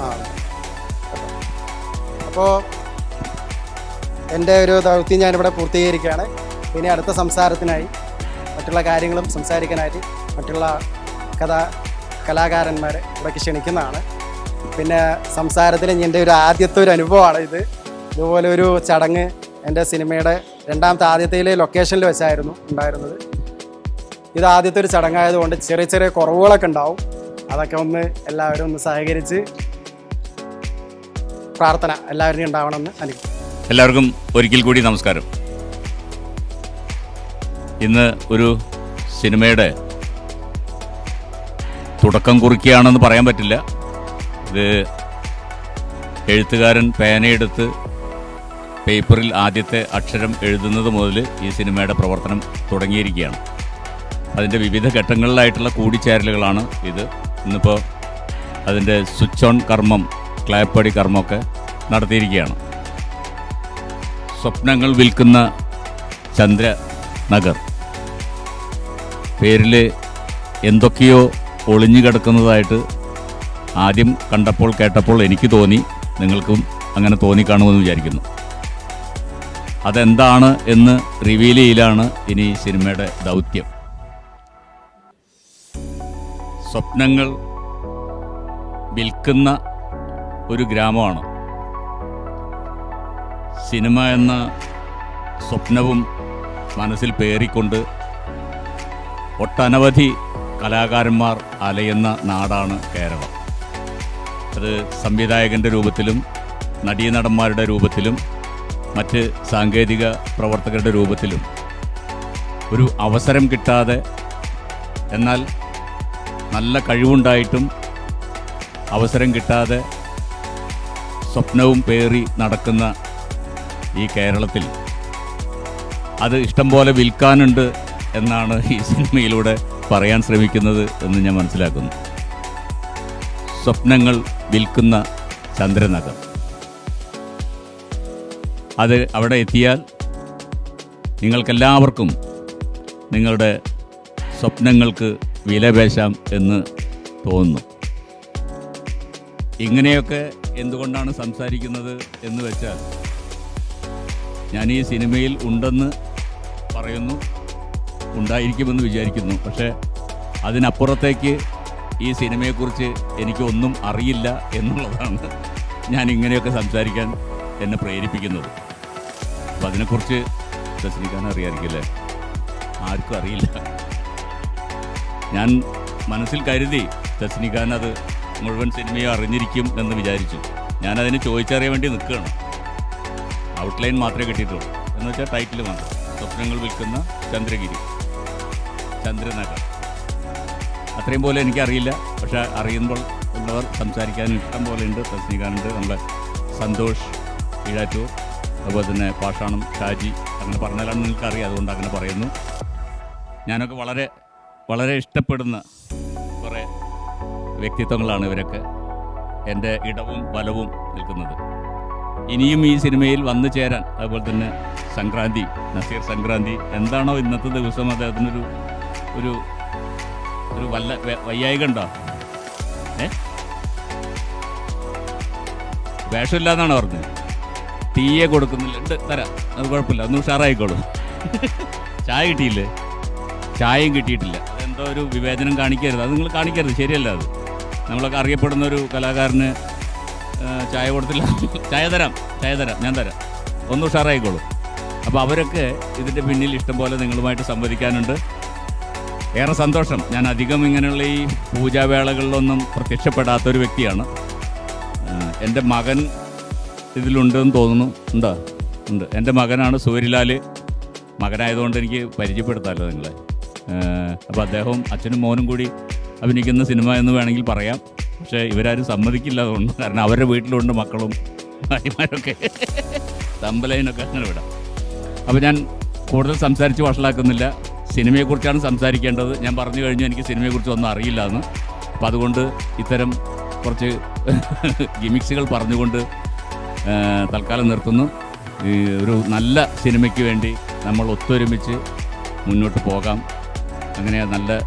ആ. അപ്പോൾ എന്റെ ഒരു ദൗത്യം ഞാനിവിടെ പൂർത്തീകരിക്കുകയാണ്. ഇനി അടുത്ത സംസാരത്തിനായി മറ്റുള്ള കാര്യങ്ങളും സംസാരിക്കാനായിട്ട് മറ്റുള്ള കഥാ കലാകാരന്മാരെ ഇവിടേക്ക് ക്ഷണിക്കുന്നതാണ്. പിന്നെ സംസാരത്തിൽ എന്റെ ഒരു ആദ്യത്തെ ഒരു അനുഭവമാണ് ഇത്. ഇതുപോലെ ഒരു ചടങ്ങ് എന്റെ സിനിമയുടെ രണ്ടാമത്തെ ആദ്യത്തെ ലൊക്കേഷനിൽ വെച്ചായിരുന്നു ഉണ്ടായിരുന്നത്. ഇത് ആദ്യത്തെ ഒരു ചടങ്ങായതുകൊണ്ട് ചെറിയ ചെറിയ കുറവുകളൊക്കെ ഉണ്ടാവും. അതൊക്കെ ഒന്ന് എല്ലാവരും ഒന്ന് സഹകരിച്ച് പ്രാർത്ഥന എല്ലാവരുടെയും ഉണ്ടാവണമെന്ന് അനുഭവം എല്ലാവർക്കും ഒരിക്കൽ കൂടി നമസ്കാരം. ഇന്ന് ഒരു സിനിമയുടെ തുടക്കം കുറിക്കുകയാണെന്ന് പറയാൻ പറ്റില്ല. ഇത് എഴുത്തുകാരൻ പേനയെടുത്ത് പേപ്പറിൽ ആദ്യത്തെ അക്ഷരം എഴുതുന്നത് മുതൽ ഈ സിനിമയുടെ പ്രവർത്തനം തുടങ്ങിയിരിക്കുകയാണ്. അതിന്റെ വിവിധ ഘട്ടങ്ങളിലായിട്ടുള്ള കൂടിച്ചേരലുകളാണ് ഇത്. ഇന്നിപ്പോൾ അതിന്റെ സ്വിച്ച് ഓൺ കർമ്മം ക്ലാപ്പടി കർമ്മമൊക്കെ നടത്തിയിരിക്കുകയാണ്. സ്വപ്നങ്ങൾ വിൽക്കുന്ന ചന്ദ്ര നഗർ. പേരിൽ എന്തൊക്കെയോ ഒളിഞ്ഞു കിടക്കുന്നതായിട്ട് ആദ്യം കണ്ടപ്പോൾ കേട്ടപ്പോൾ എനിക്ക് തോന്നി. നിങ്ങൾക്കും അങ്ങനെ തോന്നിക്കാണുമെന്ന് വിചാരിക്കുന്നു. അതെന്താണ് എന്ന് റിവീൽ ചെയ്യലാണ് ഇനി സിനിമയുടെ ദൗത്യം. സ്വപ്നങ്ങൾ വിൽക്കുന്ന ഒരു ഗ്രാമമാണ്. സിനിമ എന്ന സ്വപ്നവും മനസ്സിൽ പേറിക്കൊണ്ട് ഒട്ടനവധി കലാകാരന്മാർ അലയുന്ന നാടാണ് കേരളം. അത് സംവിധായകന്റെ രൂപത്തിലും നടീനടന്മാരുടെ രൂപത്തിലും മറ്റ് സാങ്കേതിക പ്രവർത്തകരുടെ രൂപത്തിലും ഒരു അവസരം കിട്ടാതെ എന്നാൽ നല്ല കഴിവുണ്ടായിട്ടും അവസരം കിട്ടാതെ സ്വപ്നവും പേറി നടക്കുന്ന ഈ കേരളത്തിൽ അത് ഇഷ്ടം പോലെ വിൽക്കാനുണ്ട് എന്നാണ് ഈ സിനിമയിലൂടെ പറയാൻ ശ്രമിക്കുന്നത് എന്ന് ഞാൻ മനസ്സിലാക്കുന്നു. സ്വപ്നങ്ങൾ വിൽക്കുന്ന ചന്ദ്രനഗർ അത് അവിടെ എത്തിയാൽ നിങ്ങൾക്കെല്ലാവർക്കും നിങ്ങളുടെ സ്വപ്നങ്ങൾക്ക് വിലപേശാം എന്ന് തോന്നുന്നു. ഇങ്ങനെയൊക്കെ എന്തുകൊണ്ടാണ് സംസാരിക്കുന്നത് എന്ന് വെച്ചാൽ ഞാൻ ഈ സിനിമയിൽ ഉണ്ടെന്ന് പറയുന്നു ഉണ്ടായിരിക്കുമെന്ന് വിചാരിക്കുന്നു. പക്ഷേ അതിനപ്പുറത്തേക്ക് ഈ സിനിമയെക്കുറിച്ച് എനിക്കൊന്നും അറിയില്ല എന്നുള്ളതാണ് ഞാൻ ഇങ്ങനെയൊക്കെ സംസാരിക്കാൻ എന്നെ പ്രേരിപ്പിക്കുന്നത്. അപ്പം അതിനെക്കുറിച്ച് രസനിക്കാൻ അറിയാമായിരിക്കില്ലേ ആർക്കും അറിയില്ല. ഞാൻ മനസ്സിൽ കരുതി രസനിക്കാൻ അത് മുഴുവൻ സിനിമയും അറിഞ്ഞിരിക്കും എന്ന് വിചാരിച്ചു. ഞാനതിന് ചോദിച്ചറിയാൻ വേണ്ടി നിൽക്കുകയാണ്. ഔട്ട്ലൈൻ മാത്രമേ കിട്ടിയിട്ടുള്ളൂ. എന്ന് വെച്ചാൽ ടൈറ്റിൽ മാത്രം. സ്വപ്നങ്ങൾ വിൽക്കുന്ന ചന്ദ്രഗിരി. ചന്ദ്രനഗർ. അത്രയും പോലെ എനിക്കറിയില്ല. പക്ഷെ അറിയുമ്പോൾ ഉള്ളവർ സംസാരിക്കാൻ ഇഷ്ടം പോലെ ഉണ്ട്. തസ്നികാനുണ്ട് നമ്മുടെ സന്തോഷ് ഈഴാറ്റൂർ അതുപോലെ തന്നെ പാഷാണം ഷാജി അങ്ങനെ പറഞ്ഞാലാണ് നിങ്ങൾക്ക് അറിയാം അതുകൊണ്ട് അങ്ങനെ പറയുന്നു. ഞാനൊക്കെ വളരെ വളരെ ഇഷ്ടപ്പെടുന്ന കുറേ വ്യക്തിത്വങ്ങളാണ് ഇവരൊക്കെ. എന്റെ ഇടവും ബലവും നിൽക്കുന്നത്. ഇനിയും ഈ സിനിമയിൽ വന്നു ചേരാൻ അതുപോലെ തന്നെ സംക്രാന്തി നസീർ സംക്രാന്തി എന്താണോ ഇന്നത്തെ ദിവസം അദ്ദേഹത്തിനൊരു ഒരു ഒരു വല്ല വയ്യായിക ഉണ്ടോ ഏ? വേഷമില്ലാന്നാണ് പറഞ്ഞത്? തീയെ കൊടുക്കുന്നില്ല ഉണ്ട് തരാം. അത് കുഴപ്പമില്ല. ഒന്ന് ഉഷാറായിക്കോളൂ. ചായ കിട്ടിയില്ലേ? ചായയും കിട്ടിയിട്ടില്ല. അതെന്തോ ഒരു വിവേചനം കാണിക്കരുത്. അത് നിങ്ങൾ കാണിക്കരുത്. ശരിയല്ല അത്. നമ്മളൊക്കെ അറിയപ്പെടുന്ന ഒരു കലാകാരന് ചായ കൊടുത്തില്ല. ചായ തരാം. ചായ തരാം. ഞാൻ തരാം. ഒന്ന് ഉഷാറായിക്കോളൂ. അപ്പോൾ അവരൊക്കെ ഇതിന്റെ പിന്നിൽ ഇഷ്ടം പോലെ നിങ്ങളുമായിട്ട് സംവദിക്കാനുണ്ട്. ഏറെ സന്തോഷം. ഞാൻ അധികം ഇങ്ങനെയുള്ള ഈ പൂജാവേളകളിലൊന്നും പ്രത്യക്ഷപ്പെടാത്തൊരു വ്യക്തിയാണ്. എന്റെ മകൻ ഇതിലുണ്ടെന്ന് തോന്നുന്നു. ഉണ്ടോ ഉണ്ട്. എന്റെ മകനാണ് സൂര്യലാൽ മകനായതുകൊണ്ട് എനിക്ക് പരിചയപ്പെടുത്താമല്ലോ നിങ്ങളെ? അപ്പോൾ അദ്ദേഹവും അച്ഛനും മോനും കൂടി അഭിനയിക്കുന്ന സിനിമ എന്ന് വേണമെങ്കിൽ പറയാം. പക്ഷേ ഇവരാരും സമ്മതിക്കില്ല അതുകൊണ്ട്. കാരണം അവരുടെ വീട്ടിലുണ്ട് മക്കളും ഭാര്യമാരൊക്കെ. തമ്പലൈനൊക്കെ അങ്ങനെ വിടാം. അപ്പോൾ ഞാൻ കൂടുതൽ സംസാരിച്ച് വഷളാക്കുന്നില്ല. സിനിമയെക്കുറിച്ചാണ് സംസാരിക്കേണ്ടത്. ഞാൻ പറഞ്ഞു കഴിഞ്ഞു എനിക്ക് സിനിമയെക്കുറിച്ച് ഒന്നും അറിയില്ല എന്ന്. അപ്പോൾ അതുകൊണ്ട് ഇത്തരം കുറച്ച് ഗിമിക്സുകൾ പറഞ്ഞുകൊണ്ട് തൽക്കാലം നിർത്തുന്നു. ഈ ഒരു നല്ല സിനിമയ്ക്ക് വേണ്ടി നമ്മൾ ഒത്തൊരുമിച്ച് മുന്നോട്ട് പോകാം. അങ്ങനെ നല്ല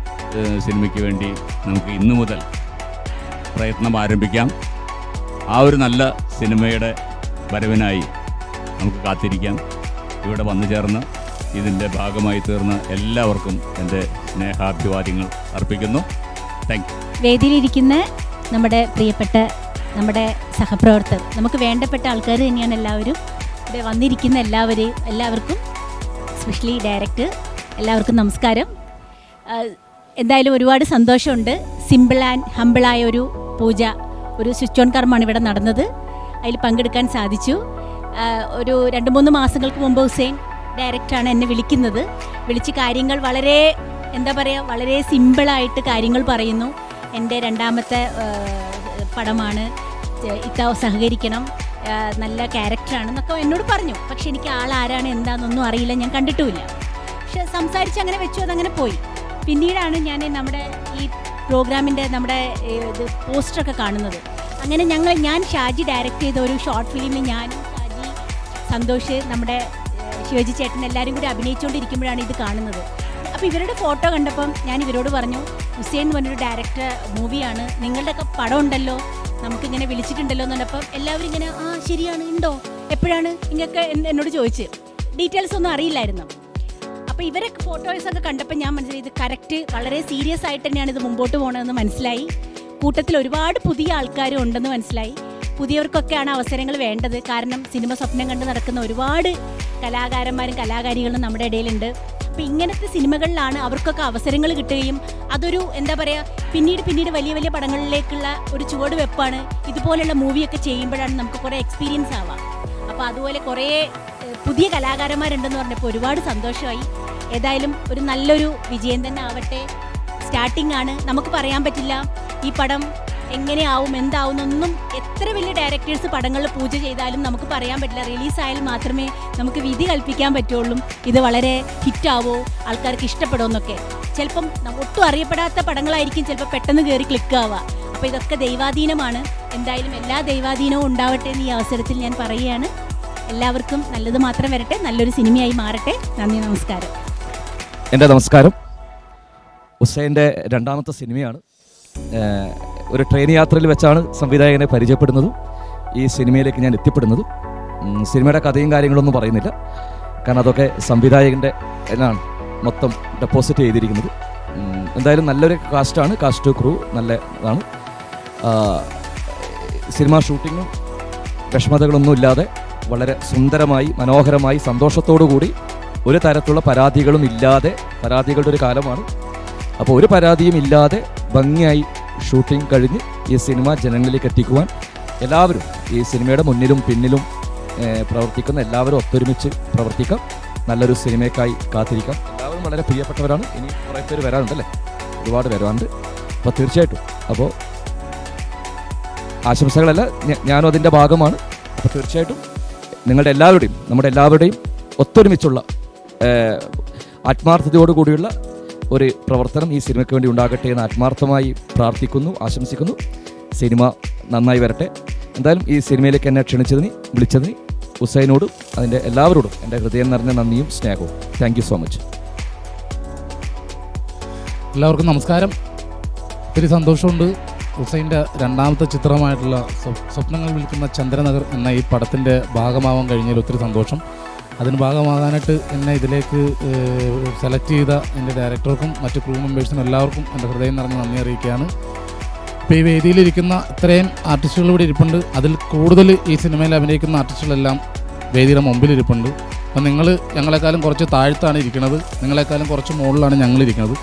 സിനിമയ്ക്ക് വേണ്ടി നമുക്ക് ഇന്നു മുതൽ പ്രയത്നം ആരംഭിക്കാം. ആ ഒരു നല്ല സിനിമയുടെ വരവിനായി നമുക്ക് കാത്തിരിക്കാം. ഇവിടെ വന്നു ചേർന്ന് ഇതിന്റെ ഭാഗമായി തീർന്ന എല്ലാവർക്കും എന്റെ സ്നേഹാഭിവാദ്യങ്ങൾ അർപ്പിക്കുന്നു. താങ്ക് യു വേദിയിലിരിക്കുന്ന നമ്മുടെ പ്രിയപ്പെട്ട നമ്മുടെ സഹപ്രവർത്തകർ. നമുക്ക് വേണ്ടപ്പെട്ട ആൾക്കാർ തന്നെയാണ് എല്ലാവരും. ഇവിടെ വന്നിരിക്കുന്ന എല്ലാവരെയും എല്ലാവർക്കും സ്പെഷ്യലി ഡയറക്ടർ എല്ലാവർക്കും നമസ്കാരം. എന്തായാലും ഒരുപാട് സന്തോഷമുണ്ട്. സിമ്പിൾ ആൻഡ് ഹമ്പിളായ ഒരു പൂജ ഒരു സ്വിച്ച് ഓൺ കർമ്മമാണ് ഇവിടെ നടന്നത്. അതിൽ പങ്കെടുക്കാൻ സാധിച്ചു. ഒരു രണ്ട് മൂന്ന് മാസങ്ങൾക്ക് മുമ്പ് ഹുസൈൻ ഡയറക്റ്റാണ് എന്നെ വിളിക്കുന്നത്. വിളിച്ച് കാര്യങ്ങൾ വളരെ എന്താ പറയുക വളരെ സിമ്പിളായിട്ട് കാര്യങ്ങൾ പറയുന്നു. എന്റെ രണ്ടാമത്തെ പടമാണ്. ഇത്ത സഹകരിക്കണം. നല്ല ക്യാരക്ടറാണ് എന്നൊക്കെ എന്നോട് പറഞ്ഞു. പക്ഷെ എനിക്ക് ആൾ ആരാണ് എന്താണെന്നൊന്നും അറിയില്ല. ഞാൻ കണ്ടിട്ടുമില്ല. പക്ഷെ സംസാരിച്ച് അങ്ങനെ വെച്ചു അതങ്ങനെ പോയി. പിന്നീടാണ് ഞാൻ നമ്മുടെ ഈ പ്രോഗ്രാമിന്റെ നമ്മുടെ ഇത് പോസ്റ്ററൊക്കെ കാണുന്നത്. അങ്ങനെ ഞങ്ങൾ ഞാൻ ഷാജി ഡയറക്റ്റ് ചെയ്ത ഒരു ഷോർട്ട് ഫിലിമിൽ ഞാൻ ഷാജി സന്തോഷ് നമ്മുടെ ശിവജി ചേട്ടൻ എല്ലാവരും കൂടി അഭിനയിച്ചുകൊണ്ടിരിക്കുമ്പോഴാണ് ഇത് കാണുന്നത്. അപ്പോൾ ഇവരുടെ ഫോട്ടോ കണ്ടപ്പം ഞാൻ ഇവരോട് പറഞ്ഞു ഹുസൈൻ എന്ന് പറഞ്ഞൊരു ഡയറക്ടർ മൂവിയാണ് നിങ്ങളുടെയൊക്കെ പടം ഉണ്ടല്ലോ നമുക്കിങ്ങനെ വിളിച്ചിട്ടുണ്ടല്ലോ എന്ന് പറഞ്ഞപ്പം എല്ലാവരും ഇങ്ങനെ ആ ശരിയാണ് ഉണ്ടോ? എപ്പോഴാണ്? ഇങ്ങൊക്കെ എന്നോട് ചോദിച്ച്. ഡീറ്റെയിൽസ് ഒന്നും അറിയില്ലായിരുന്നു. അപ്പോൾ ഇവരെ ഫോട്ടോസൊക്കെ കണ്ടപ്പോൾ ഞാൻ മനസ്സിലായി ഇത് കറക്റ്റ് വളരെ സീരിയസ് ആയിട്ട് തന്നെയാണ് ഇത് മുമ്പോട്ട് പോകണമെന്ന് മനസ്സിലായി. കൂട്ടത്തിൽ ഒരുപാട് പുതിയ ആൾക്കാരും ഉണ്ടെന്ന് മനസ്സിലായി. പുതിയവർക്കൊക്കെയാണ് അവസരങ്ങൾ വേണ്ടത്. കാരണം സിനിമ സ്വപ്നം കണ്ട് നടക്കുന്ന ഒരുപാട് കലാകാരന്മാരും കലാകാരികളും നമ്മുടെ ഇടയിലുണ്ട്. അപ്പം ഇങ്ങനത്തെ സിനിമകളിലാണ് അവർക്കൊക്കെ അവസരങ്ങൾ കിട്ടുകയും അതൊരു എന്താ പറയുക പിന്നീട് പിന്നീട് വലിയ വലിയ പടങ്ങളിലേക്കുള്ള ഒരു ചുവട് വെപ്പാണ് ഇതുപോലെയുള്ള മൂവിയൊക്കെ ചെയ്യുമ്പോഴാണ് നമുക്ക് കുറേ എക്സ്പീരിയൻസ് ആവാം. അപ്പോൾ അതുപോലെ കുറേ പുതിയ കലാകാരന്മാരുണ്ടെന്ന് പറഞ്ഞപ്പോൾ ഒരുപാട് സന്തോഷമായി. ഏതായാലും ഒരു നല്ലൊരു വിജയം തന്നെ ആവട്ടെ. സ്റ്റാർട്ടിംഗ് ആണ്. നമുക്ക് പറയാൻ പറ്റില്ല. ഈ പടം എങ്ങനെയാവും എന്താവും ഒന്നും എത്ര വലിയ ഡയറക്ടേഴ്സ് പടങ്ങളിൽ പൂജ ചെയ്താലും നമുക്ക് പറയാൻ പറ്റില്ല. റിലീസായാൽ മാത്രമേ നമുക്ക് വിധി കൽപ്പിക്കാൻ പറ്റുള്ളൂ. ഇത് വളരെ ഹിറ്റാവോ ആൾക്കാർക്ക് ഇഷ്ടപ്പെടുമോ എന്നൊക്കെ. ചിലപ്പം ഒട്ടും അറിയപ്പെടാത്ത പടങ്ങളായിരിക്കും ചിലപ്പോൾ പെട്ടെന്ന് കയറി ക്ലിക്ക് ആവുക. അപ്പോൾ ഇതൊക്കെ ദൈവാധീനമാണ്. എന്തായാലും എല്ലാ ദൈവാധീനവും ഉണ്ടാവട്ടെ എന്ന് ഈ അവസരത്തിൽ ഞാൻ പറയുകയാണ്. എല്ലാവർക്കും നല്ലത് മാത്രം വരട്ടെ. നല്ലൊരു സിനിമയായി മാറട്ടെ. നന്ദി നമസ്കാരം. എന്റെ നമസ്കാരം. ഹുസൈന്റെ രണ്ടാമത്തെ സിനിമയാണ്. ഒരു ട്രെയിൻ യാത്രയിൽ വെച്ചാണ് സംവിധായകനെ പരിചയപ്പെടുന്നതും. ഈ സിനിമയിലേക്ക് ഞാൻ എത്തിപ്പെടുന്നതും. സിനിമയുടെ കഥയും കാര്യങ്ങളൊന്നും പറയുന്നില്ല. കാരണം അതൊക്കെ സംവിധായകന്റെ എന്നാണ് മൊത്തം ഡെപ്പോസിറ്റ് ചെയ്തിരിക്കുന്നത്. എന്തായാലും നല്ലൊരു കാസ്റ്റാണ് കാസ്റ്റ് ക്രൂ നല്ല ഇതാണ്. സിനിമ ഷൂട്ടിങ്ങും വിഷമതകളൊന്നും ഇല്ലാതെ വളരെ സുന്ദരമായി മനോഹരമായി സന്തോഷത്തോടു കൂടി ഒരു തരത്തിലുള്ള പരാതികളും ഇല്ലാതെ പരാതികളുടെ ഒരു കാലമാണ്. അപ്പോൾ ഒരു പരാതിയും ഇല്ലാതെ ഭംഗിയായി ഷൂട്ടിംഗ് കഴിഞ്ഞ് ഈ സിനിമ ജനങ്ങളിലേക്ക് എത്തിക്കുവാൻ എല്ലാവരും ഈ സിനിമയുടെ മുന്നിലും പിന്നിലും പ്രവർത്തിക്കുന്ന എല്ലാവരും ഒത്തൊരുമിച്ച് പ്രവർത്തിക്കാം. നല്ലൊരു സിനിമയ്ക്കായി കാത്തിരിക്കാം. എല്ലാവരും വളരെ പ്രിയപ്പെട്ടവരാണ്. ഇനി കുറേ പേര് വരാനുണ്ടല്ലേ? ഒരുപാട് വരാനുണ്ട് അപ്പോൾ തീർച്ചയായിട്ടും. അപ്പോൾ ആശംസകളല്ല. ഞാനും അതിന്റെ ഭാഗമാണ്. അപ്പോൾ തീർച്ചയായിട്ടും നിങ്ങളുടെ എല്ലാവരുടെയും നമ്മുടെ എല്ലാവരുടെയും ഒത്തൊരുമിച്ചുള്ള ആത്മാർത്ഥതയോടുകൂടിയുള്ള ഒരു പ്രവർത്തനം ഈ സിനിമയ്ക്ക് വേണ്ടി ഉണ്ടാകട്ടെ എന്ന് ആത്മാർത്ഥമായി പ്രാർത്ഥിക്കുന്നു ആശംസിക്കുന്നു. സിനിമ നന്നായി വരട്ടെ. എന്തായാലും ഈ സിനിമയിലേക്ക് എന്നെ ക്ഷണിച്ചതിന് വിളിച്ചതിന് ഹുസൈനോടും അതിന്റെ എല്ലാവരോടും എന്റെ ഹൃദയം നിറഞ്ഞ നന്ദിയും സ്നേഹവും. താങ്ക് സോ മച്ച് എല്ലാവർക്കും നമസ്കാരം. ഒത്തിരി സന്തോഷമുണ്ട്. ഹുസൈന്റെ രണ്ടാമത്തെ ചിത്രമായിട്ടുള്ള സ്വപ്നങ്ങൾ വിളിക്കുന്ന ചന്ദ്രനഗർ എന്ന ഈ പടത്തിന്റെ ഭാഗമാവാൻ കഴിഞ്ഞതിൽ ഒത്തിരി സന്തോഷം. അതിന് ഭാഗമാകാനായിട്ട് എന്നെ ഇതിലേക്ക് സെലക്ട് ചെയ്ത എന്റെ ഡയറക്ടർക്കും മറ്റ് ക്രൂ മെമ്പേഴ്സിനും എല്ലാവർക്കും എന്റെ ഹൃദയം നിറഞ്ഞ നന്ദി അറിയിക്കുകയാണ്. ഇപ്പോൾ ഈ വേദിയിലിരിക്കുന്ന ഇത്രയും ആർട്ടിസ്റ്റുകൾ ഇവിടെ ഇരിപ്പുണ്ട്. അതിൽ കൂടുതൽ ഈ സിനിമയിൽ അഭിനയിക്കുന്ന ആർട്ടിസ്റ്റുകളെല്ലാം വേദിയുടെ മുമ്പിൽ ഇരിപ്പുണ്ട്. അപ്പം നിങ്ങൾ ഞങ്ങളെക്കാളും കുറച്ച് താഴ്ത്താണ് ഇരിക്കുന്നത് നിങ്ങളെക്കാളും കുറച്ച് മുകളിലാണ് ഞങ്ങളിരിക്കുന്നത്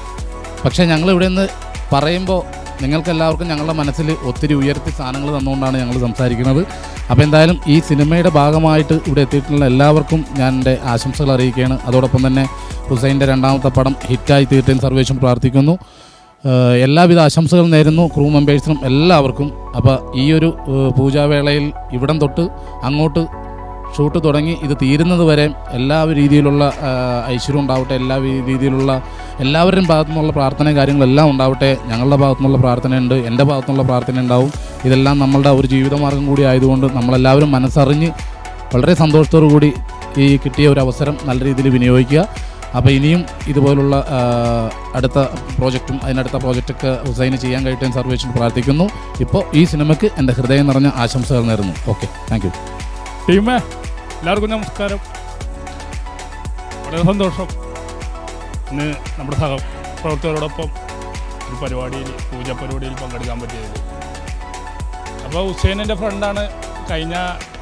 പക്ഷേ ഞങ്ങൾ ഇവിടെ നിന്ന് പറയുമ്പോൾ നിങ്ങൾക്കെല്ലാവർക്കും ഞങ്ങളുടെ മനസ്സിൽ ഒത്തിരി ഉയർത്തി സാധനങ്ങൾ തന്നുകൊണ്ടാണ് ഞങ്ങൾ സംസാരിക്കുന്നത്. അപ്പോൾ എന്തായാലും ഈ സിനിമയുടെ ഭാഗമായിട്ട് ഇവിടെ എത്തിയിട്ടുള്ള എല്ലാവർക്കും ഞാൻ എന്റെ ആശംസകൾ അറിയിക്കുകയാണ്. അതോടൊപ്പം തന്നെ ഹുസൈന്റെ രണ്ടാമത്തെ പടം ഹിറ്റായി തീർത്തേൻ സർവേഷും പ്രാർത്ഥിക്കുന്നു. എല്ലാവിധ ആശംസകളും നേരുന്നു. ക്രൂ മെമ്പേഴ്സിനും എല്ലാവർക്കും. അപ്പോൾ ഈ ഒരു പൂജാവേളയിൽ ഇവിടം തൊട്ട് അങ്ങോട്ട് ഷൂട്ട് തുടങ്ങി ഇത് തീരുന്നത് വരെ എല്ലാ രീതിയിലുള്ള ഐശ്വര്യം ഉണ്ടാവട്ടെ എല്ലാ രീതിയിലുള്ള എല്ലാവരുടെയും ഭാഗത്തു നിന്നുള്ള പ്രാർത്ഥനയും കാര്യങ്ങളെല്ലാം ഉണ്ടാവട്ടെ ഞങ്ങളുടെ ഭാഗത്തു നിന്നുള്ള പ്രാർത്ഥനയുണ്ട് എന്റെ ഭാഗത്തു നിന്നുള്ള പ്രാർത്ഥന ഉണ്ടാവും ഇതെല്ലാം നമ്മളുടെ ഒരു ജീവിതമാർഗം കൂടി ആയതുകൊണ്ട് നമ്മളെല്ലാവരും മനസ്സറിഞ്ഞ് വളരെ സന്തോഷത്തോടു കൂടി ഈ കിട്ടിയ ഒരു അവസരം നല്ല രീതിയിൽ വിനിയോഗിക്കുക. അപ്പോൾ ഇനിയും ഇതുപോലുള്ള അടുത്ത പ്രോജക്റ്റും അതിനടുത്ത പ്രോജക്റ്റൊക്കെ ഹുസൈൻ ചെയ്യാൻ കഴിയട്ടെ സർവേഷൻ പ്രാർത്ഥിക്കുന്നു. ഇപ്പോൾ ഈ സിനിമയ്ക്ക് എന്റെ ഹൃദയം നിറഞ്ഞ ആശംസകൾ നേരുന്നു. Okay thank you. ടീമേ എല്ലാവർക്കും നമസ്കാരം. വളരെ സന്തോഷം. ഇന്ന് നമ്മുടെ സഹ പ്രവർത്തകരോടൊപ്പം ഒരു പരിപാടിയിൽ പൂജ പരിപാടിയിൽ പങ്കെടുക്കാൻ പറ്റിയത്. അപ്പോൾ ഹുസൈൻ എന്റെ ഫ്രണ്ടാണ് കഴിഞ്ഞ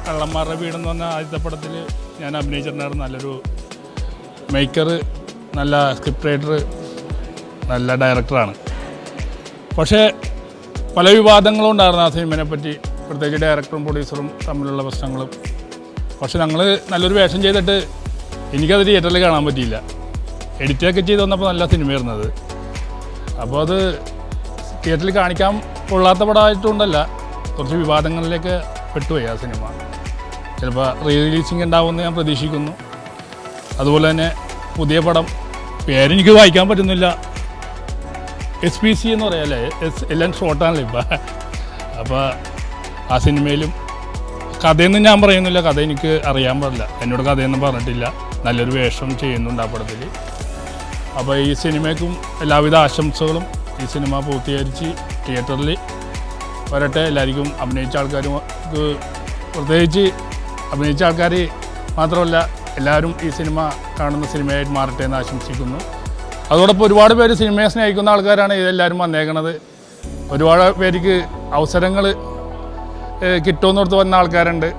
കള്ളന്മാരുടെ വീടെന്ന് പറഞ്ഞ ആദ്യത്തെ പടത്തിൽ ഞാൻ അഭിനയിച്ചിട്ടുണ്ടായിരുന്നു നല്ലൊരു മേക്കർ നല്ല സ്ക്രിപ്റ്റ് റൈറ്റർ നല്ല ഡയറക്ടറാണ് പക്ഷേ പല വിവാദങ്ങളും ഉണ്ടായിരുന്നു ആ സിനിമയെ പറ്റി. പ്രത്യേകിച്ച് ഡയറക്ടറും പ്രൊഡ്യൂസറും തമ്മിലുള്ള പ്രശ്നങ്ങളും. പക്ഷെ ഞങ്ങൾ നല്ലൊരു വേഷം ചെയ്തിട്ട് എനിക്കത് തിയേറ്ററിൽ കാണാൻ പറ്റിയില്ല. എഡിറ്റൊക്കെ ചെയ്ത് വന്നപ്പോൾ നല്ല സിനിമയായിരുന്നു അത് അപ്പോൾ അത് തിയേറ്ററിൽ കാണിക്കാൻ കൊള്ളാത്ത പടമായിട്ടുണ്ടല്ല കുറച്ച് വിവാദങ്ങളിലേക്ക് പെട്ടുപോയി ആ സിനിമ. ചിലപ്പോൾ റീ റിലീസിങ് ഉണ്ടാവുമെന്ന് ഞാൻ പ്രതീക്ഷിക്കുന്നു. അതുപോലെ തന്നെ പുതിയ പടം പേരെനിക്ക് വായിക്കാൻ പറ്റുന്നില്ല. എസ് പി സി എന്ന് പറയാല്ലേ? എസ് എല്ലാം ഷോർട്ടാണല്ലോ ഇപ്പം? അപ്പോൾ ആ സിനിമയിലും കഥയൊന്നും ഞാൻ പറയുന്നില്ല. കഥ എനിക്ക് അറിയാൻ പാടില്ല. എന്നോട് കഥയൊന്നും പറഞ്ഞിട്ടില്ല. നല്ലൊരു വേഷം ചെയ്യുന്നുണ്ട് ആ പടത്തിൽ. അപ്പോൾ ഈ സിനിമയ്ക്കും എല്ലാവിധ ആശംസകളും ഈ സിനിമ പൂർത്തീകരിച്ച് തിയേറ്ററിൽ വരട്ടെ. എല്ലാവർക്കും അഭിനയിച്ച ആൾക്കാർക്ക് പ്രത്യേകിച്ച് അഭിനയിച്ച ആൾക്കാർ മാത്രമല്ല എല്ലാവരും ഈ സിനിമ കാണുന്ന സിനിമയായിട്ട് മാറട്ടെ എന്ന് ആശംസിക്കുന്നു. അതോടൊപ്പം ഒരുപാട് പേര് സിനിമയെ സ്നേഹിക്കുന്ന ആൾക്കാരാണ് ഇതെല്ലാവരും വന്നേക്കണത്. ഒരുപാട് പേർക്ക് അവസരങ്ങൾ കിട്ടുമെന്നോർത്ത് വന്ന ആൾക്കാരുണ്ട്.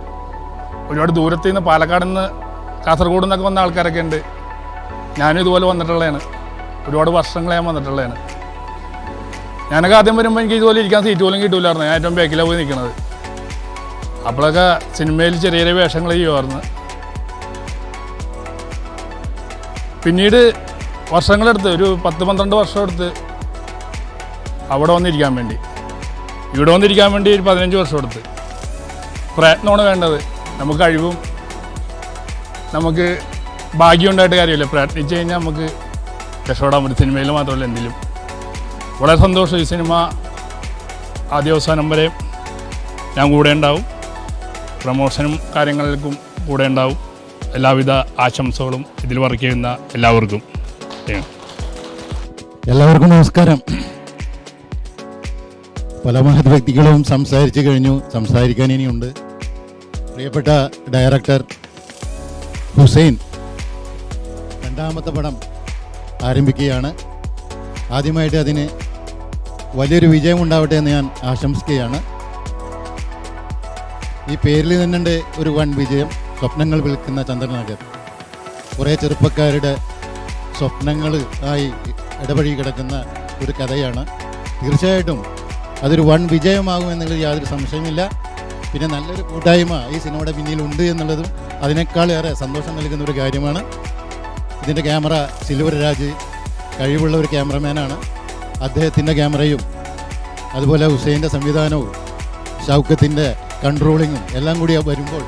ഒരുപാട് ദൂരത്ത് നിന്ന് പാലക്കാട് നിന്ന് കാസർഗോഡ് നിന്നൊക്കെ വന്ന ആൾക്കാരൊക്കെ ഉണ്ട്. ഞാനും ഇതുപോലെ വന്നിട്ടുള്ളതാണ്. ഒരുപാട് വർഷങ്ങൾ ഞാൻ വന്നിട്ടുള്ളതാണ്. ഞാനൊക്കെ ആദ്യം വരുമ്പോൾ എനിക്ക് ഇതുപോലെ ഇരിക്കാൻ സീറ്റ് പോലും കിട്ടൂലായിരുന്നു. ഞാൻ ഏറ്റവും ബാക്കിലാണ് പോയി നിൽക്കുന്നത് അപ്പോഴൊക്കെ സിനിമയിൽ ചെറിയ ചെറിയ വേഷങ്ങൾ ചെയ്യുമായിരുന്നു പിന്നീട് വർഷങ്ങളെടുത്ത് ഒരു പത്ത് പന്ത്രണ്ട് വർഷം എടുത്ത് അവിടെ വന്നിരിക്കാൻ വേണ്ടി. ഇവിടെ വന്നിരിക്കാൻ വേണ്ടി ഒരു പതിനഞ്ച് വർഷം എടുത്ത്. പ്രയത്നമാണ് വേണ്ടത്. നമുക്ക് കഴിവും നമുക്ക് ഭാഗ്യം ഉണ്ടായിട്ട് കാര്യമില്ല. പ്രയത്നിച്ച് കഴിഞ്ഞാൽ നമുക്ക് രക്ഷപ്പെടാൻ പറ്റും സിനിമയിൽ മാത്രമല്ല എന്തിലും. വളരെ സന്തോഷം ഈ സിനിമ ആദ്യ അവസാനം വരെ ഞാൻ കൂടെ ഉണ്ടാവും. പ്രമോഷനും കാര്യങ്ങൾക്കും കൂടെ ഉണ്ടാവും. എല്ലാവിധ ആശംസകളും ഇതിൽ വർക്ക് ചെയ്യുന്ന എല്ലാവർക്കും. എല്ലാവർക്കും നമസ്കാരം. പല മഹത് വ്യക്തികളും സംസാരിച്ചു കഴിഞ്ഞു. സംസാരിക്കാൻ ഇനിയുണ്ട്. പ്രിയപ്പെട്ട ഡയറക്ടർ ഹുസൈൻ രണ്ടാമത്തെ പടം ആരംഭിക്കുകയാണ്. ആദ്യമായിട്ട് അതിന് വലിയൊരു വിജയം ഉണ്ടാവട്ടെ എന്ന് ഞാൻ ആശംസിക്കുകയാണ്. ഈ പേരിൽ നിന്നുണ്ട് ഒരു വൺ വിജയം. സ്വപ്നങ്ങൾ വിൽക്കുന്ന ചന്ദ്രനഗർ കുറേ ചെറുപ്പക്കാരുടെ സ്വപ്നങ്ങൾ ആയി ഇടപഴകി കിടക്കുന്ന ഒരു കഥയാണ്. തീർച്ചയായിട്ടും അതൊരു വൺ വിജയമാകും എന്നുള്ളത് യാതൊരു സംശയമില്ല പിന്നെ നല്ലൊരു കൂട്ടായ്മ ഈ സിനിമയുടെ പിന്നിലുണ്ട് എന്നുള്ളതും അതിനേക്കാളേറെ സന്തോഷം നൽകുന്ന ഒരു കാര്യമാണ്. ഇതിന്റെ ക്യാമറ സിൽവർ രാജ് കഴിവുള്ള ഒരു ക്യാമറമാനാണ്. അദ്ദേഹത്തിന്റെ ക്യാമറയും അതുപോലെ ഹുസൈന്റെ സംവിധാനവും ഷൗക്കത്തിന്റെ കൺട്രോളിങ്ങും എല്ലാം കൂടി വരുമ്പോൾ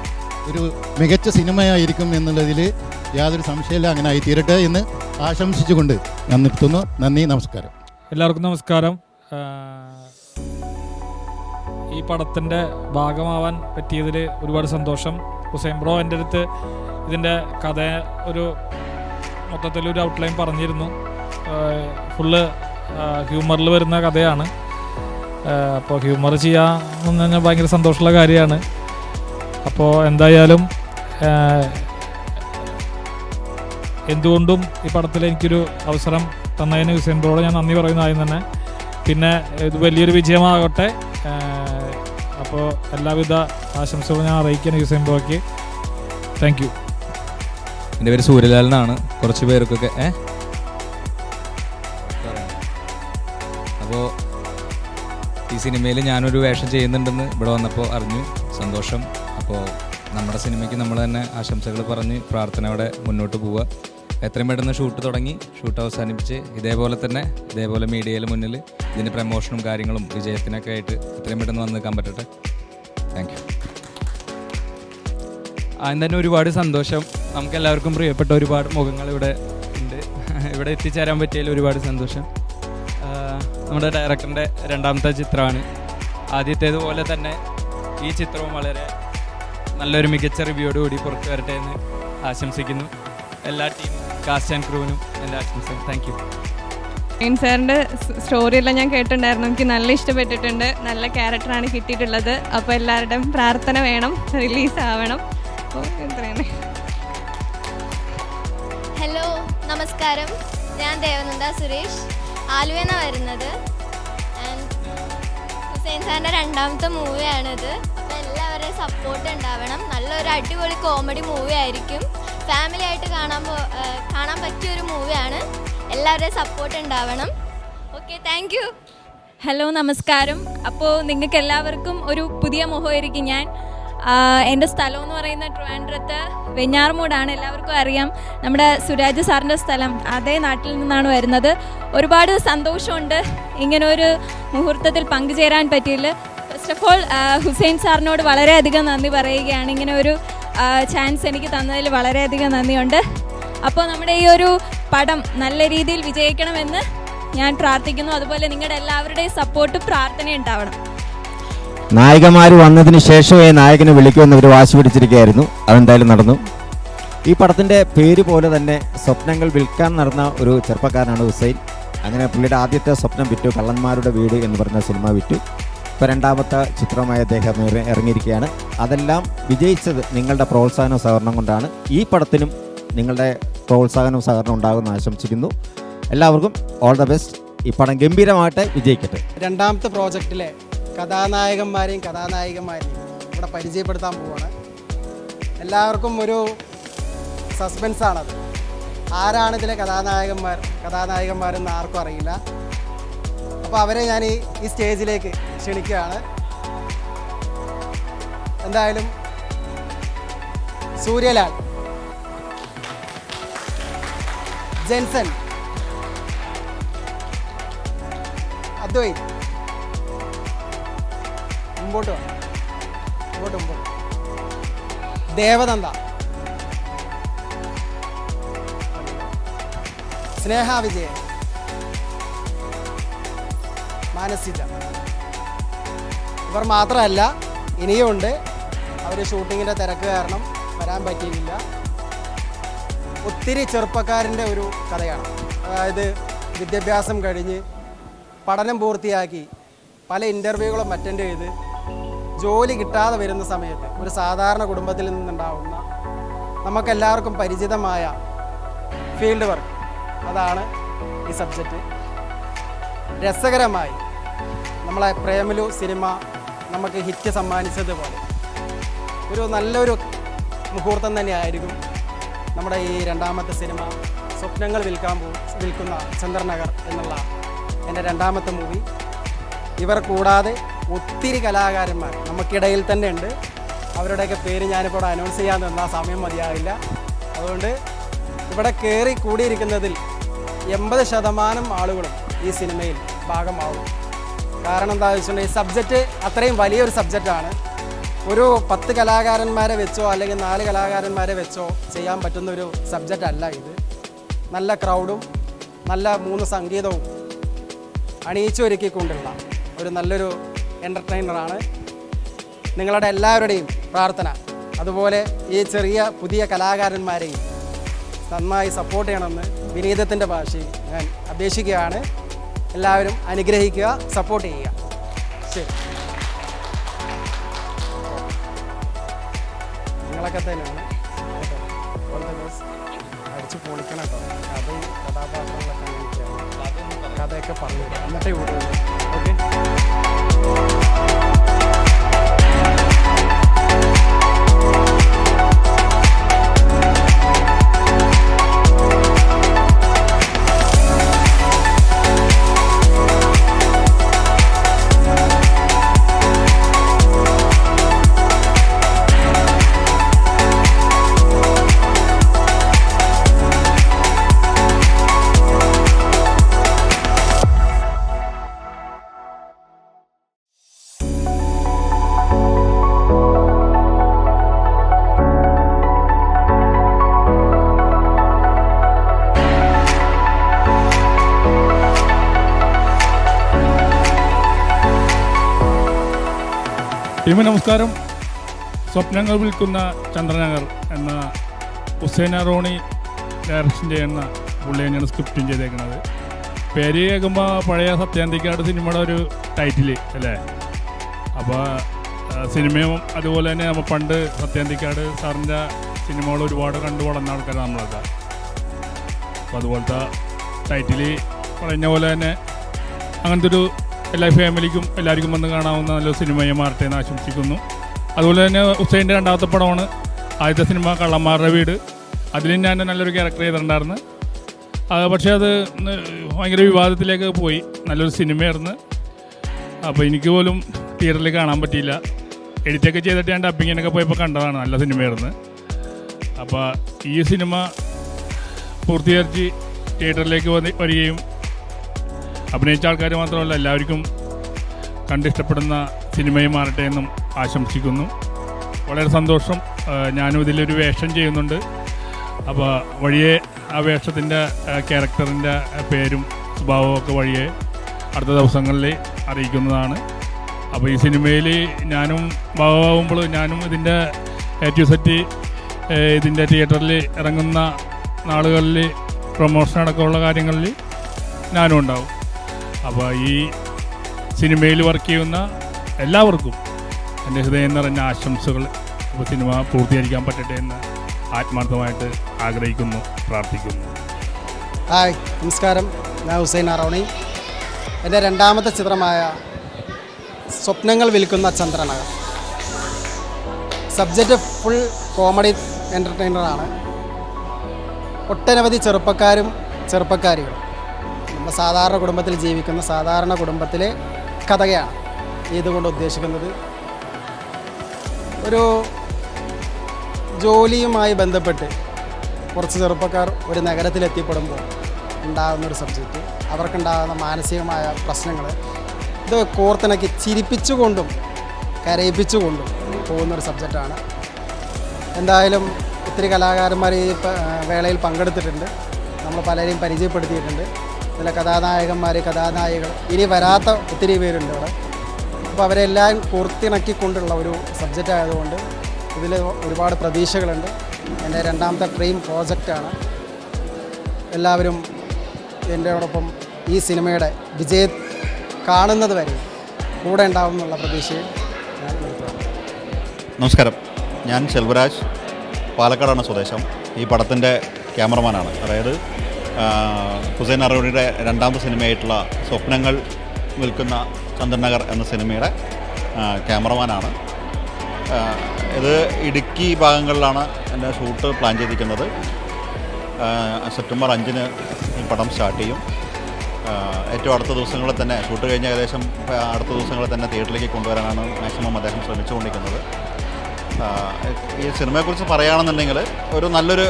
ഒരു മികച്ച സിനിമയായിരിക്കും എന്നുള്ളതിൽ യാതൊരു സംശയമില്ല അങ്ങനെ ആയി തീരട്ടെ എന്ന് ആശംസിച്ചുകൊണ്ട് ഞാൻ നിർത്തുന്നു. നന്ദി നമസ്കാരം. എല്ലാവർക്കും നമസ്കാരം. ഈ പടത്തിന്റെ ഭാഗമാവാൻ പറ്റിയതിൽ ഒരുപാട് സന്തോഷം. ഹുസൈൻ ബ്രോ എന്റെ അടുത്ത് ഇതിന്റെ കഥ ഒരു മൊത്തത്തിലൊരു ഔട്ട്ലൈൻ പറഞ്ഞിരുന്നു. ഫുള്ള് ഹ്യൂമറിൽ വരുന്ന കഥയാണ്. അപ്പോൾ ഹ്യൂമർ ചെയ്യാമെന്ന് പറഞ്ഞാൽ ഭയങ്കര സന്തോഷമുള്ള കാര്യമാണ്. അപ്പോൾ എന്തായാലും എന്തുകൊണ്ടും ഈ പടത്തിൽ എനിക്കൊരു അവസരം തന്നതിന് ഹുസൈൻ ബ്രോയോട് ഞാൻ നന്ദി പറയുന്നു തന്നെ. പിന്നെ ഇത് വലിയൊരു വിജയമാകട്ടെ. അപ്പോൾ എല്ലാവിധ ആശംസകളും ഞാൻ അറിയിക്കുന്ന യൂസ് ബ്രോയ്ക്ക് താങ്ക് യു എന്റെ പേര് സൂര്യലാൽ എന്നാണ്. കുറച്ച് പേർക്കൊക്കെ ഏ? അപ്പോൾ ഈ സിനിമയിൽ ഞാനൊരു വേഷം ചെയ്യുന്നുണ്ടെന്ന് ഇവിടെ വന്നപ്പോൾ അറിഞ്ഞു. സന്തോഷം. അപ്പോൾ നമ്മുടെ സിനിമയ്ക്ക് നമ്മൾ തന്നെ ആശംസകൾ പറഞ്ഞ് പ്രാർത്ഥനയോടെ മുന്നോട്ട് പോവുക. എത്രയും പെട്ടെന്ന് ഷൂട്ട് തുടങ്ങി ഷൂട്ട് അവസാനിപ്പിച്ച് ഇതേപോലെ തന്നെ ഇതേപോലെ മീഡിയയിൽ മുന്നിൽ ഇതിന്റെ പ്രമോഷനും കാര്യങ്ങളും വിജയത്തിനൊക്കെ ആയിട്ട് എത്രയും പെട്ടെന്ന് വന്ന് നിൽക്കാൻ പറ്റട്ടെ. താങ്ക് യു ആദ്യം തന്നെ ഒരുപാട് സന്തോഷം. നമുക്ക് എല്ലാവർക്കും പ്രിയപ്പെട്ട ഒരുപാട് മുഖങ്ങൾ ഇവിടെ ഉണ്ട്. ഇവിടെ എത്തിച്ചേരാൻ പറ്റിയതിൽ ഒരുപാട് സന്തോഷം. നമ്മുടെ ഡയറക്ടറിന്റെ രണ്ടാമത്തെ ചിത്രമാണ്. ആദ്യത്തേതുപോലെ തന്നെ ഈ ചിത്രവും വളരെ നല്ലൊരു മികച്ച റിവ്യൂയോട് കൂടി പുറത്തു വരട്ടെ എന്ന് ആശംസിക്കുന്നു. എല്ലാ ടീം കാസ്റ്റ് ആൻഡ് ക്രൂവിനും എന്റെ ആശംസ താങ്ക് ജെയിൻ സാറിന്റെ സ്റ്റോറിയെല്ലാം ഞാൻ കേട്ടിട്ടുണ്ടായിരുന്നു. എനിക്ക് നല്ല ഇഷ്ടപ്പെട്ടിട്ടുണ്ട്. നല്ല ക്യാരക്ടറാണ് കിട്ടിയിട്ടുള്ളത്. അപ്പോൾ എല്ലാവരുടെയും പ്രാർത്ഥന വേണം. റിലീസ് ആവണം. ഹലോ നമസ്കാരം. ഞാൻ ദേവനന്ദ സുരേഷ്. ആലുവെന്ന വരുന്നത്. ഹുസൈൻ സാറിന്റെ രണ്ടാമത്തെ മൂവിയാണിത്. അപ്പോൾ എല്ലാവരുടെയും സപ്പോർട്ട് ഉണ്ടാവണം. നല്ലൊരു അടിപൊളി കോമഡി മൂവി ആയിരിക്കും. ഫാമിലി ആയിട്ട് കാണാൻ പോ കാണാൻ പറ്റിയ ഒരു മൂവിയാണ് എല്ലാവരുടെയും സപ്പോർട്ട് ഉണ്ടാവണം. ഓക്കെ താങ്ക് യു ഹലോ നമസ്കാരം. അപ്പോൾ നിങ്ങൾക്ക് എല്ലാവർക്കും ഒരു പുതിയ മുഖമായിരിക്കും ഞാൻ. എന്റെ സ്ഥലം എന്ന് പറയുന്ന ട്രിവാൻഡ്രത്ത് വെഞ്ഞാർമൂടാണ് എല്ലാവർക്കും അറിയാം. നമ്മുടെ സുരാജ് സാറിന്റെ സ്ഥലം അതേ നാട്ടിൽ നിന്നാണ് വരുന്നത്. ഒരുപാട് സന്തോഷമുണ്ട് ഇങ്ങനൊരു മുഹൂർത്തത്തിൽ പങ്കുചേരാൻ പറ്റിയില്ല ഫസ്റ്റ് ഓഫ് ഓൾ ഹുസൈൻ സാറിനോട് വളരെയധികം നന്ദി പറയുകയാണ്. ഇങ്ങനെ ഒരു ചാൻസ് എനിക്ക് തന്നതിൽ വളരെയധികം നന്ദിയുണ്ട്. അപ്പോൾ നമ്മുടെ ഈ ഒരു പടം നല്ല രീതിയിൽ വിജയിക്കണമെന്ന് ഞാൻ പ്രാർത്ഥിക്കുന്നു. അതുപോലെ നിങ്ങളുടെ എല്ലാവരുടെയും സപ്പോർട്ട് പ്രാർത്ഥന ഉണ്ടാവണം. നായികമാർ വന്നതിന് ശേഷമേ നായകനെ വിളിക്കുമെന്ന് ഒരു വാശി പിടിച്ചിരിക്കുകയായിരുന്നു. അതെന്തായാലും നടന്നു. ഈ പടത്തിന്റെ പേര് പോലെ തന്നെ സ്വപ്നങ്ങൾ വിൽക്കാൻ നടന്ന ഒരു ചെറുപ്പക്കാരനാണ് ഹുസൈൻ. അങ്ങനെ പുള്ളിയുടെ ആദ്യത്തെ സ്വപ്നം വിറ്റു. കള്ളന്മാരുടെ വീട് എന്ന് പറഞ്ഞ സിനിമ വിറ്റു. ഇപ്പോൾ രണ്ടാമത്തെ ചിത്രമായ അദ്ദേഹം ഇറങ്ങിയിരിക്കുകയാണ്. അതെല്ലാം വിജയിച്ചത് നിങ്ങളുടെ പ്രോത്സാഹന സഹകരണം കൊണ്ടാണ്. ഈ പടത്തിനും നിങ്ങളുടെ പ്രോത്സാഹനവും സഹകരണം ഉണ്ടാകുമെന്ന് ആശംസിക്കുന്നു. എല്ലാവർക്കും ഓൾ ദ ബെസ്റ്റ് ഈ പടം ഗംഭീരമായിട്ട് വിജയിക്കട്ടെ. രണ്ടാമത്തെ പ്രോജക്റ്റിലെ കഥാനായകന്മാരെയും കഥാനായികമാരെയും ഇവിടെ പരിചയപ്പെടുത്താൻ പോവാണ്. എല്ലാവർക്കും ഒരു സസ്പെൻസ് ആണത്. ആരാണ് ഇതിലെ കഥാനായകന്മാർ കഥാനായകന്മാരെന്ന് ആർക്കും അറിയില്ല. അപ്പോൾ അവരെ ഞാൻ ഈ ഈ സ്റ്റേജിലേക്ക് ക്ഷണിക്കുകയാണ്. എന്തായാലും സൂര്യലാൽ ജെൻസൺ. അദ്വൈത് മുമ്പോട്ട് വാ. മുമ്പോട്ട് മുമ്പോട്ട്. ദേവനന്ദ. സ്നേഹ വിജയൻ. മാനസിക. ഇവർ മാത്രമല്ല ഇനിയുമുണ്ട്. അവർ ഷൂട്ടിങ്ങിന്റെ തിരക്ക് കാരണം വരാൻ പറ്റിയില്ല. ഒത്തിരി ചെറുപ്പക്കാരന്റെ ഒരു കഥയാണ്. അതായത് വിദ്യാഭ്യാസം കഴിഞ്ഞ് പഠനം പൂർത്തിയാക്കി പല ഇന്റർവ്യൂകളും അറ്റൻഡ് ചെയ്ത് ജോലി കിട്ടാതെ വരുന്ന സമയത്ത് ഒരു സാധാരണ കുടുംബത്തിൽ നിന്നുണ്ടാവുന്ന നമുക്കെല്ലാവർക്കും പരിചിതമായ ഫീൽഡ് വർക്ക്. അതാണ് ഈ സബ്ജക്റ്റ്. രസകരമായി നമ്മളെ പ്രേമലു സിനിമ നമുക്ക് ഹിറ്റ് സമ്മാനിച്ചതുപോലെ. ഒരു നല്ലൊരു മുഹൂർത്തം തന്നെയായിരിക്കും നമ്മുടെ ഈ രണ്ടാമത്തെ സിനിമ സ്വപ്നങ്ങൾ വിൽക്കാൻ പോ വിൽക്കുന്ന ചന്ദ്രനഗർ എന്നുള്ള എന്റെ രണ്ടാമത്തെ മൂവി ഇവർ കൂടാതെ ഒത്തിരി കലാകാരന്മാർ നമുക്കിടയിൽ തന്നെ ഉണ്ട്. അവരുടെയൊക്കെ പേര് ഞാനിപ്പോൾ അനൗൺസ് ചെയ്യാൻ തന്നാൽ സമയം മതിയാവില്ല. അതുകൊണ്ട് ഇവിടെ കയറി കൂടിയിരിക്കുന്നതിൽ എൺപത് ശതമാനം ആളുകളും ഈ സിനിമയിൽ ഭാഗമാവും. കാരണം എന്താ വെച്ചിട്ടുണ്ടെങ്കിൽ സബ്ജക്റ്റ് അത്രയും വലിയൊരു സബ്ജക്റ്റാണ് ഒരു പത്ത് കലാകാരന്മാരെ വെച്ചോ അല്ലെങ്കിൽ നാല് കലാകാരന്മാരെ വെച്ചോ ചെയ്യാൻ പറ്റുന്ന ഒരു സബ്ജക്റ്റ് അല്ല ഇത്. നല്ല ക്രൗഡും നല്ല മൂന്ന് സംഗീതവും അണിയിച്ചൊരുക്കിക്കൊണ്ടുള്ള ഒരു നല്ലൊരു എന്റർടൈനറാണ് നിങ്ങളുടെ എല്ലാവരുടെയും പ്രാർത്ഥന. അതുപോലെ ഈ ചെറിയ പുതിയ കലാകാരന്മാരെയും നന്നായി സപ്പോർട്ട് ചെയ്യണമെന്ന് വിനീതത്തിന്റെ ഭാഷയിൽ ഞാൻ അപേക്ഷിക്കുകയാണ്. എല്ലാവരും അനുഗ്രഹിക്കുക സപ്പോർട്ട് ചെയ്യുക. ശരി. Catalán. ടീമി നമസ്കാരം. സ്വപ്നങ്ങൾ വിൽക്കുന്ന ചന്ദ്രനഗർ എന്ന ഹുസൈന റോണി ഡയറക്ഷൻ ചെയ്യുന്ന പുള്ളി തന്നെയാണ് സ്ക്രിപ്റ്റും ചെയ്തേക്കുന്നത്. പേര് കേൾക്കുമ്പോൾ പഴയ സത്യാന്തിക്കാട് സിനിമയുടെ ഒരു ടൈറ്റിൽ അല്ലേ? അപ്പോൾ സിനിമയും അതുപോലെ തന്നെ നമ്മൾ പണ്ട് സത്യാന്തിക്കാട് സാറിന്റെ സിനിമകൾ ഒരുപാട് കണ്ടു വളർന്ന ആൾക്കാരാണ് നമ്മളൊക്കെ. അപ്പോൾ അതുപോലത്തെ ടൈറ്റിൽ പറഞ്ഞ പോലെ തന്നെ അങ്ങനത്തെ ഒരു എല്ലാ ഫാമിലിക്കും എല്ലാവർക്കും വന്ന് കാണാവുന്ന നല്ല സിനിമയെ മാറട്ടെ എന്ന് ആശംസിക്കുന്നു. അതുപോലെ തന്നെ ഹുസൈന്റെ രണ്ടാമത്തെ പടമാണ് ആദ്യത്തെ സിനിമ കള്ളന്മാരുടെ വീട്. അതിലും ഞാൻ നല്ലൊരു ക്യാരക്ടർ ചെയ്തിട്ടുണ്ടായിരുന്നു. പക്ഷേ അത് ഭയങ്കര വിവാദത്തിലേക്ക് പോയി. നല്ലൊരു സിനിമയായിരുന്നു. അപ്പോൾ എനിക്ക് പോലും തിയേറ്ററിൽ കാണാൻ പറ്റിയില്ല. എഡിറ്റൊക്കെ ചെയ്തിട്ട് ഞാൻ ഡബിങ്ങിനൊക്കെ പോയപ്പോൾ കണ്ടതാണ് നല്ല സിനിമയായിരുന്നു. അപ്പോൾ ഈ സിനിമ പൂർത്തീകരിച്ച് തിയേറ്ററിലേക്ക് വന്ന് വരികയും അഭിനയിച്ച ആൾക്കാർ മാത്രമല്ല എല്ലാവർക്കും കണ്ടിഷ്ടപ്പെടുന്ന സിനിമയും മാറട്ടെ എന്നും ആശംസിക്കുന്നു. വളരെ സന്തോഷം. ഞാനും ഇതിലൊരു വേഷം ചെയ്യുന്നുണ്ട്. അപ്പോൾ വഴിയെ ആ വേഷത്തിന്റെ ക്യാരക്ടറിന്റെ പേരും സ്വഭാവവും ഒക്കെ വഴിയെ അടുത്ത ദിവസങ്ങളിൽ അറിയിക്കുന്നതാണ്. അപ്പോൾ ഈ സിനിമയിൽ ഞാനും ഭാഗമാകുമ്പോൾ ഞാനും ഇതിന്റെ ടു സെറ്റ് ഇതിന്റെ തിയേറ്ററിൽ ഇറങ്ങുന്ന നാളുകളിൽ പ്രൊമോഷൻ അടക്കമുള്ള കാര്യങ്ങളിൽ ഞാനും ഉണ്ടാവും. അപ്പോൾ ഈ സിനിമയിൽ വർക്ക് ചെയ്യുന്ന എല്ലാവർക്കും എന്റെ ഹൃദയം നിറഞ്ഞ ആശംസകൾ. ഇപ്പോൾ സിനിമ പൂർത്തീകരിക്കാൻ പറ്റട്ടെ എന്ന് ആത്മാർത്ഥമായിട്ട് ആഗ്രഹിക്കുന്നു പ്രാർത്ഥിക്കുന്നു. ഹായ് നമസ്കാരം. ഞാൻ ഹുസൈൻ അറോണി. എന്റെ രണ്ടാമത്തെ ചിത്രമായ സ്വപ്നങ്ങൾ വിൽക്കുന്ന ചന്ദ്രനഗർ. സബ്ജക്റ്റ് ഫുൾ കോമഡി എന്റർടൈനറാണ് ഒട്ടനവധി ചെറുപ്പക്കാരും ചെറുപ്പക്കാരികളും. സാധാരണ കുടുംബത്തിൽ ജീവിക്കുന്ന സാധാരണ കുടുംബത്തിലെ കഥകയാണ് ഇതുകൊണ്ട് ഉദ്ദേശിക്കുന്നത്. ഒരു ജോലിയുമായി ബന്ധപ്പെട്ട് കുറച്ച് ചെറുപ്പക്കാർ ഒരു നഗരത്തിലെത്തിപ്പെടുമ്പോൾ ഉണ്ടാകുന്ന ഒരു സബ്ജക്റ്റ് അവർക്കുണ്ടാകുന്ന മാനസികമായ പ്രശ്നങ്ങൾ ഇത് കോർത്തിണക്കി ചിരിപ്പിച്ചുകൊണ്ടും കരയിപ്പിച്ചുകൊണ്ടും പോകുന്നൊരു സബ്ജക്റ്റാണ് എന്തായാലും ഒത്തിരി കലാകാരന്മാർ ഈ വേളയിൽ പങ്കെടുത്തിട്ടുണ്ട്. നമ്മൾ പലരെയും പരിചയപ്പെടുത്തിയിട്ടുണ്ട്. ചില കഥാനായകന്മാർ കഥാനായികൾ. ഇനി വരാത്ത ഒത്തിരി പേരുണ്ട് അവിടെ. അപ്പോൾ അവരെല്ലാം കോർത്തിണക്കിക്കൊണ്ടുള്ള ഒരു സബ്ജക്റ്റ് ആയതുകൊണ്ട് ഇതിൽ ഒരുപാട് പ്രതീക്ഷകളുണ്ട്. എന്റെ രണ്ടാമത്തെ ഡ്രീം പ്രോജക്റ്റാണ് എല്ലാവരും എന്റെയോടൊപ്പം ഈ സിനിമയുടെ വിജയ കാണുന്നത് വരെ കൂടെ ഉണ്ടാവും എന്നുള്ള പ്രതീക്ഷയിൽ നമസ്കാരം. ഞാൻ ശെൽവരാജ് പാലക്കാടാണ് സ്വദേശം. ഈ പടത്തിന്റെ ക്യാമറമാനാണ്. അതായത് ഹുസൈൻ അറോഡിയുടെ രണ്ടാമത്തെ സിനിമയായിട്ടുള്ള സ്വപ്നങ്ങൾ വിൽക്കുന്ന ചന്ദ്രനഗർ എന്ന സിനിമയുടെ ക്യാമറമാനാണ്. ഇത് ഇടുക്കി ഭാഗങ്ങളിലാണ് എന്റെ ഷൂട്ട് പ്ലാൻ ചെയ്തിരിക്കുന്നത്. സെപ്റ്റംബർ അഞ്ചിന് ഈ പടം സ്റ്റാർട്ട് ചെയ്യും. ഏറ്റവും അടുത്ത ദിവസങ്ങളിൽ തന്നെ ഷൂട്ട് കഴിഞ്ഞ ഏകദേശം അടുത്ത ദിവസങ്ങളിൽ തന്നെ തിയേറ്ററിലേക്ക് കൊണ്ടുവരാനാണ് മാക്സിമം അദ്ദേഹം ശ്രമിച്ചുകൊണ്ടിരിക്കുന്നത്. ഈ സിനിമയെക്കുറിച്ച് പറയുകയാണെന്നുണ്ടെങ്കിൽ ഒരു നല്ലൊരു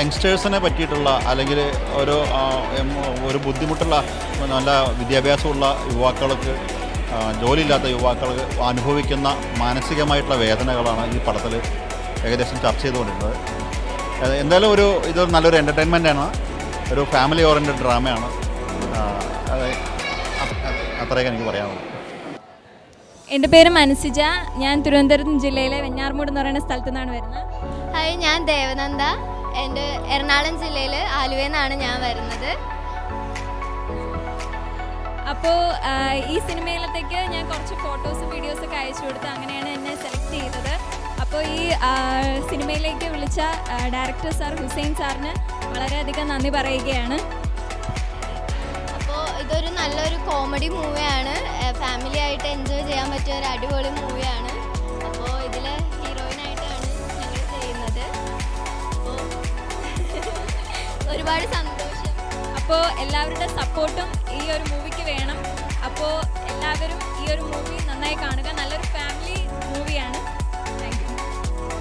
യങ്സ്റ്റേഴ്സിനെ പറ്റിയിട്ടുള്ള അല്ലെങ്കിൽ ഒരു ഒരു ബുദ്ധിമുട്ടുള്ള നല്ല വിദ്യാഭ്യാസമുള്ള യുവാക്കൾക്ക് ജോലിയില്ലാത്ത യുവാക്കൾ അനുഭവിക്കുന്ന മാനസികമായിട്ടുള്ള വേദനകളാണ് ഈ പടത്തിൽ ഏകദേശം ചർച്ച ചെയ്തുകൊണ്ടിരുന്നത്. എന്തായാലും ഒരു ഇത് നല്ലൊരു എന്റർടൈൻമെന്റ് ആണ് ഒരു ഫാമിലി ഓറിയന്റഡ് ഡ്രാമയാണ് അത്രയൊക്കെ എനിക്ക് പറയാനുള്ളൂ. എന്റെ പേര് മനസിജ. ഞാൻ തിരുവനന്തപുരം ജില്ലയിലെ വെഞ്ഞാർമൂട് എന്ന് പറയുന്ന സ്ഥലത്തു നിന്നാണ് വരുന്നത്. ഹായ് ഞാൻ ദേവനന്ദ. എന്റെ എറണാകുളം ജില്ലയിൽ ആലുവയിൽ നിന്നാണ് ഞാൻ വരുന്നത്. അപ്പോൾ ഈ സിനിമയിലത്തേക്ക് ഞാൻ കുറച്ച് ഫോട്ടോസ് വീഡിയോസൊക്കെ അയച്ചു കൊടുത്ത് അങ്ങനെയാണ് എന്നെ സെലക്ട് ചെയ്തത്. അപ്പോൾ ഈ സിനിമയിലേക്ക് വിളിച്ച ഡയറക്ടർ സാർ ഹുസൈൻ സാറിന് വളരെയധികം നന്ദി പറയുകയാണ്. ഇതൊരു നല്ലൊരു കോമഡി മൂവിയാണ് ഫാമിലി ആയിട്ട് എൻജോയ് ചെയ്യാൻ പറ്റിയ ഒരു അടിപൊളി മൂവിയാണ് അപ്പോൾ ഇതിൽ ഹീറോയിനായിട്ടാണ് ഞങ്ങൾ ചെയ്യുന്നത്. അപ്പോൾ ഒരുപാട് സന്തോഷം. അപ്പോൾ എല്ലാവരുടെ സപ്പോർട്ടും ഈ ഒരു മൂവിക്ക് വേണം. അപ്പോൾ എല്ലാവരും ഈ ഒരു മൂവി നന്നായി കാണുക. നല്ലൊരു ഫാമിലി മൂവിയാണ്